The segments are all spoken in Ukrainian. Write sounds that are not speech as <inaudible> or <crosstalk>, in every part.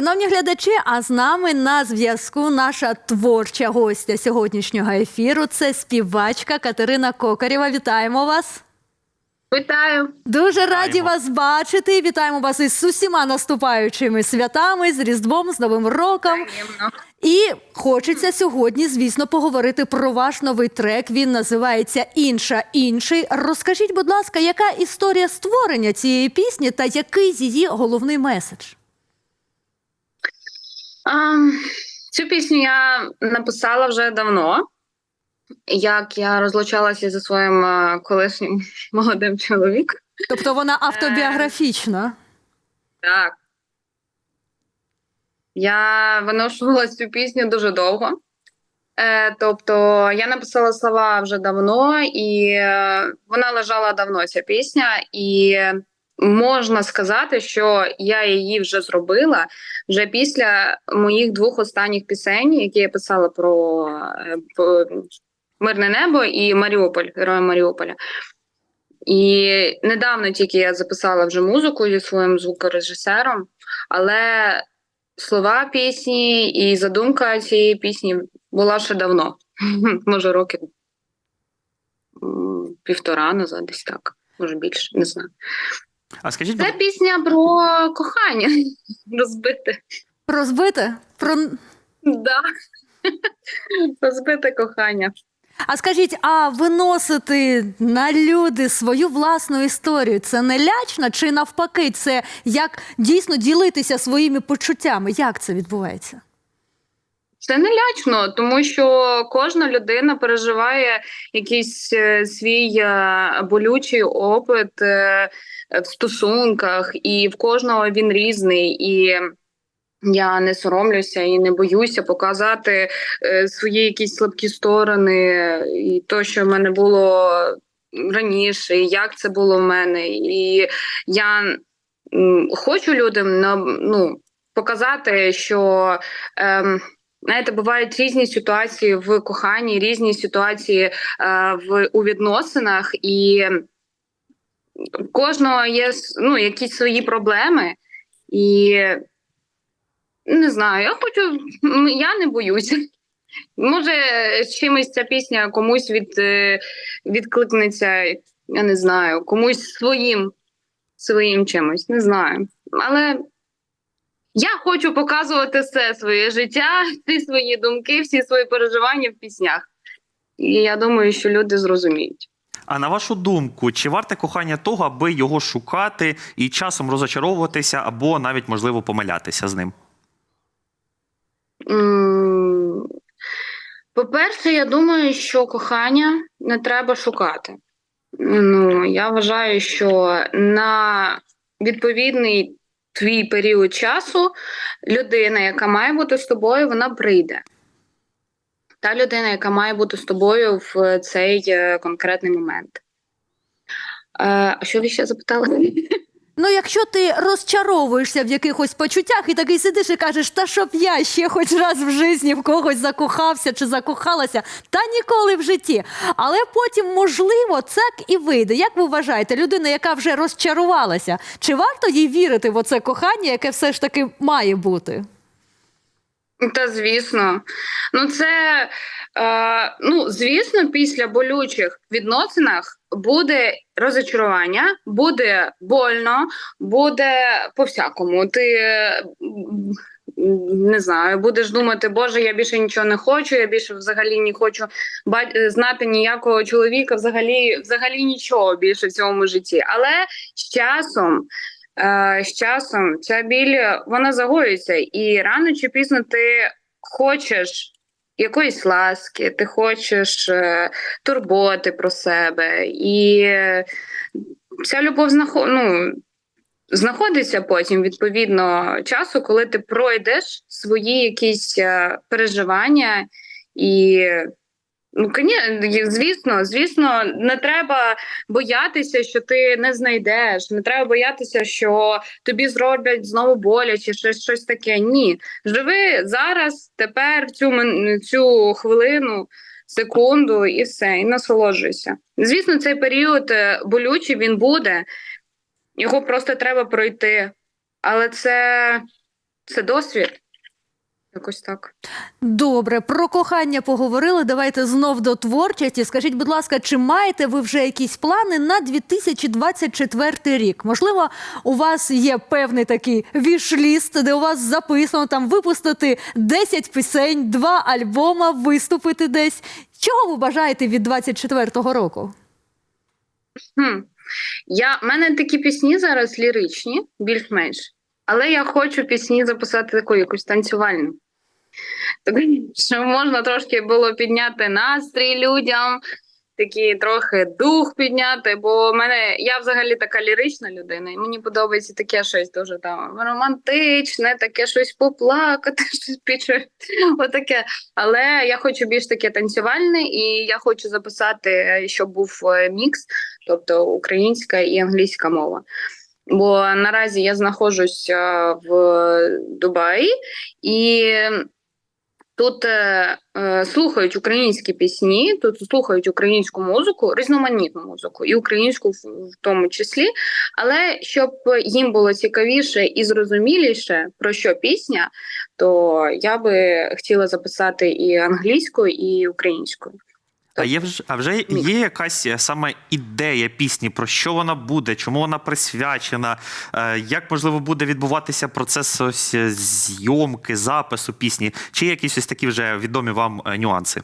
Шановні глядачі, а з нами на зв'язку наша творча гостя сьогоднішнього ефіру. Це співачка Катерина Кокарєва. Вітаємо вас! Вітаю. Дуже раді Вітаємо. вас бачити. Вітаємо вас із усіма наступаючими святами, з Різдвом, з Новим роком. Приємно. І хочеться сьогодні, звісно, поговорити про ваш новий трек. Він називається Інша інший. Розкажіть, будь ласка, яка історія створення цієї пісні та який її головний меседж? А, цю пісню я написала вже давно, як я розлучалася зі своїм е, колишнім <laughs> молодим чоловіком. Тобто вона автобіографічна. Так. Я виношувала цю пісню дуже довго. Е, тобто я написала слова вже давно, і е, вона лежала давно, ця пісня, і можна сказати, що я її вже зробила вже після моїх двох останніх пісень, які я писала про, е, Мирне небо і Маріуполь, героя Маріуполя. І недавно тільки я записала вже музику зі своїм звукорежисером, але слова пісні і задумка цієї пісні була ще давно, <laughs> може років півтора назад, десь так, може більше, не знаю. А скажіть, Це пісня про кохання розбите. <laughs> Розбите? Про... Да. <laughs> Розбите кохання. А скажіть, а виносити на люди свою власну історію це не лячно чи навпаки, це як дійсно ділитися своїми почуттями? Як це відбувається? Це не лячно, тому що кожна людина переживає якийсь е, свій е, болючий опит е, в стосунках, і в кожного він різний. І я не соромлюся і не боюся показати е, свої якісь слабкі сторони, і то, що в мене було раніше, і як це було в мене. І я хочу людям ну, показати, що. Ем, Знаєте, бувають різні ситуації в коханні, різні ситуації е, в у відносинах, і кожного є ну, якісь свої проблеми. І не знаю, я хочу, я не боюся. Може, чимось ця пісня комусь від, е, відкликнеться, я не знаю, комусь своїм, своїм чимось, не знаю. Але я хочу показувати все своє життя, всі свої думки, всі свої переживання в піснях. І я думаю, що люди зрозуміють. А на вашу думку, чи варте кохання того, аби його шукати і часом розочаровуватися, або навіть можливо помилятися з ним? По-перше, я думаю, що кохання не треба шукати. Ну, я вважаю, що на відповідний твій період часу людина, яка має бути з тобою, вона прийде. Та людина, яка має бути з тобою в цей е, конкретний момент. Е, А що ви ще запитали? Ну, якщо ти розчаровуєшся в якихось почуттях і такий сидиш і кажеш, та щоб я ще хоч раз в житті в когось закохався чи закохалася, та ніколи в житті. Але потім, можливо, так і вийде. Як ви вважаєте, людина, яка вже розчарувалася, чи варто їй вірити в оце кохання, яке все ж таки має бути? Та звісно, ну це е, ну звісно, після болючих відносинах буде розочарування, буде больно, буде по-всякому. Ти е, не знаю, будеш думати, Боже, я більше нічого не хочу, я більше взагалі не хочу знати ніякого чоловіка, взагалі, взагалі нічого більше в цьому житті. Але з часом. Е, з часом ця біль вона загоюється, і рано чи пізно ти хочеш якоїсь ласки, ти хочеш е, турботи про себе, і е, ця любов знахо... ну, знаходиться потім відповідно часу, коли ти пройдеш свої якісь е, переживання і. Ну, звісно, звісно, не треба боятися, що ти не знайдеш. Не треба боятися, що тобі зроблять знову боляче, щось, щось таке. Ні, живи зараз, тепер, цю цю хвилину, секунду, і все, і насолоджуйся. Звісно, цей період е, болючий він буде, його просто треба пройти. Але це, це досвід. Якось так. Добре, про кохання поговорили. Давайте знов до творчості. Скажіть, будь ласка, чи маєте ви вже якісь плани на 2024 рік? Можливо, у вас є певний такий вішліст, де у вас записано там випустити 10 пісень, два альбома, виступити десь. Чого ви бажаєте від 24-го року? Хм. Я, в мене такі пісні зараз ліричні, більш-менш. Але я хочу пісні записати таку якусь танцювальну. Щоб можна трошки було підняти настрій людям, такий трохи дух підняти, бо в мене я взагалі така лірична людина, і мені подобається таке щось дуже там романтичне, таке щось поплакати, <laughs> щось піче. Отаке. Але я хочу більш таке танцювальне, і я хочу записати, е, щоб був е, мікс, тобто українська і англійська мова. Бо наразі я знаходжусь е, в Дубаї і тут е, е, слухають українські пісні, тут слухають українську музику, різноманітну музику, і українську в, в тому числі. Але щоб їм було цікавіше і зрозуміліше про що пісня, то я би хотіла записати і англійською, і українською. А є вже а вже є якась е, саме ідея пісні, про що вона буде, чому вона присвячена, е, як можливо буде відбуватися процес ось е, зйомки, запису пісні, чи є якісь ось такі вже відомі вам нюанси?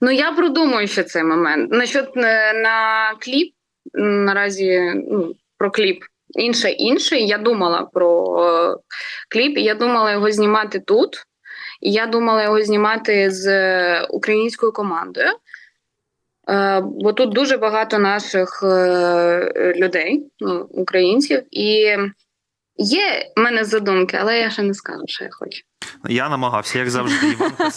Ну я продумую ще цей момент. Насчет на кліп наразі ну, про кліп. Інше інший. Я думала про кліп, і я думала його знімати тут. І я думала його знімати з е, українською командою. Е, бо тут дуже багато наших е, людей, ну, українців, і є в мене задумки, але я ще не скажу, що я хочу. Я намагався, як завжди, Іван. <laughs>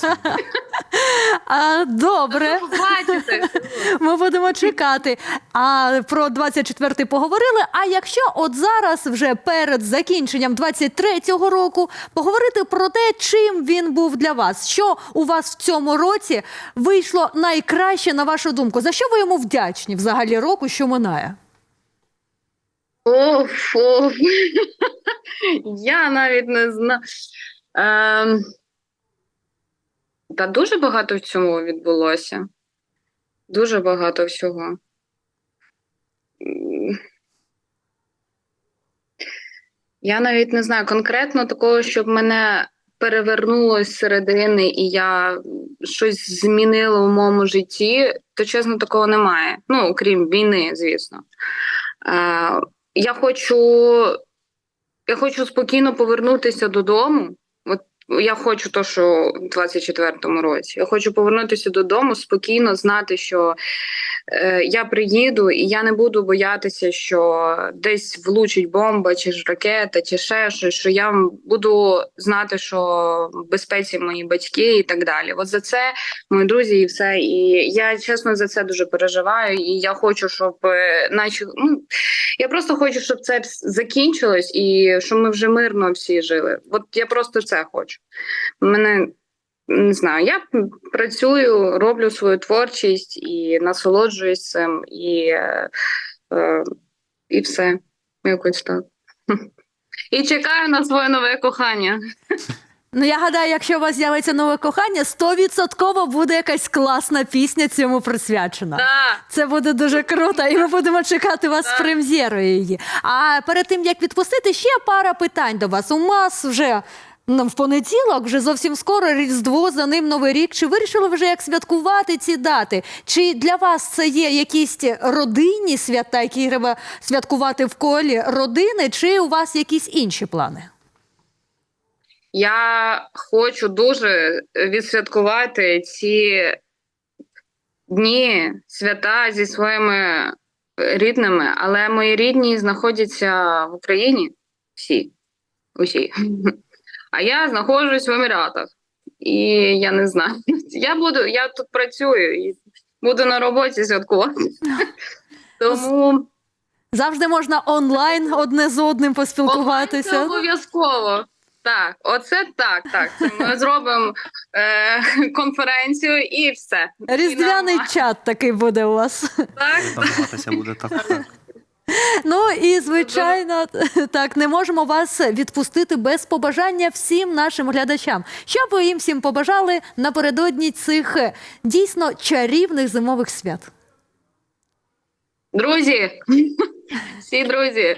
А, добре. Бачите, <laughs> Ми будемо чекати. А про 24-й поговорили. А якщо от зараз, вже перед закінченням 23-го року, поговорити про те, чим він був для вас, що у вас в цьому році вийшло найкраще на вашу думку? За що ви йому вдячні взагалі року, що минає? Оф, оф. <laughs> Я навіть не знаю. Ем... Та дуже багато в цьому відбулося. Дуже багато всього. Я навіть не знаю конкретно такого, щоб мене перевернуло з середини і я щось змінила в моєму житті, то чесно, такого немає. Ну, окрім війни, звісно. Е, я хочу, я хочу спокійно повернутися додому. Я хочу то, що в 24-му році. Я хочу повернутися додому, спокійно знати, що я приїду, і я не буду боятися, що десь влучить бомба, чи ж ракета, чи ще щось, що я буду знати, що в безпеці мої батьки і так далі. От за це мої друзі, і все. І я чесно за це дуже переживаю. І я хочу, щоб е, наші ну я просто хочу, щоб це закінчилось і щоб ми вже мирно всі жили. От я просто це хочу. Мене не знаю, я працюю, роблю свою творчість і насолоджуюсь цим, і, е, і все. Якось так. І чекаю на своє нове кохання. Ну я гадаю, якщо у вас з'явиться нове кохання, стовідсотково буде якась класна пісня цьому присвячена. Так. Це буде дуже круто, і ми будемо чекати вас з прем'єрою її. А перед тим як відпустити, ще пара питань до вас. У вас вже в понеділок, вже зовсім скоро Різдво, за ним Новий рік. Чи вирішили вже як святкувати ці дати? Чи для вас це є якісь родинні свята, які треба святкувати в колі родини, чи у вас якісь інші плани? Я хочу дуже відсвяткувати ці дні, свята зі своїми рідними, але мої рідні знаходяться в Україні всі. Усі. А я знаходжусь в Еміратах. І я не знаю. <laughs> Я буду, я тут працюю і буду на роботі святкувати. <laughs> Тому Завжди можна онлайн одне з одним Онлайн поспілкуватися. Це обов'язково. Так, оце так. Так, це ми <laughs> зробимо е, конференцію і все. І Різдвяний нормально. чат такий буде у вас. Так, Там гратися буде так. Ну і звичайно, <laughs> так не можемо вас відпустити без побажання всім нашим глядачам. Що б ви їм всім побажали напередодні цих е, дійсно чарівних зимових свят? Друзі, <laughs> всі друзі,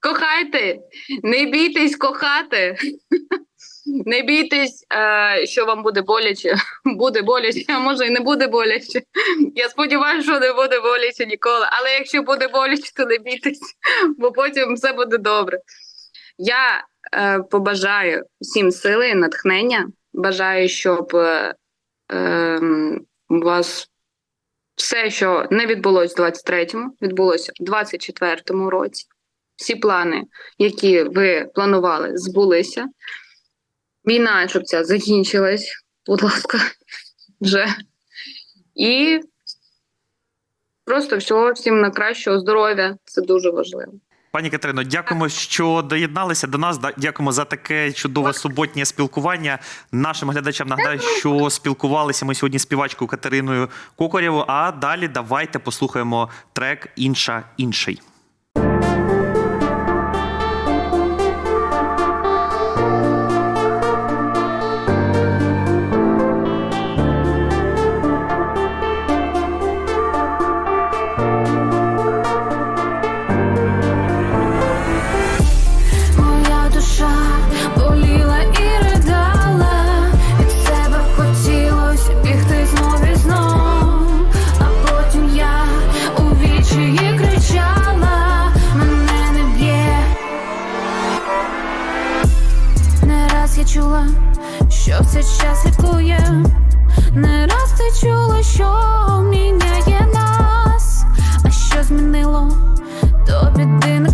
кохайте, не бійтесь кохати, <laughs> не бійтесь, е, що вам буде боляче. <laughs> Буде боляче, а може і не буде боляче. Я сподіваюся, що не буде боляче ніколи. Але якщо буде боляче, то не бійтесь, <laughs> бо потім все буде добре. Я е, побажаю всім сили натхнення. Бажаю, щоб е, ем, у вас все, що не відбулось в 23-му, відбулося в 24-му році. Всі плани, які ви планували, збулися. Війна, щоб ця закінчилась, будь ласка, <laughs> вже. І просто всього всім на кращого здоров'я. Це дуже важливо. Пані Катерино, дякуємо, що доєдналися до нас. Дякуємо за таке чудове суботнє спілкування. Нашим глядачам нагадаю, що спілкувалися ми сьогодні з співачкою Катериною Кокорєвою. А далі давайте послухаємо трек Інша інший. Чула, що все час слідкує, не раз ти чула, що міняє нас, а що змінило, то біди не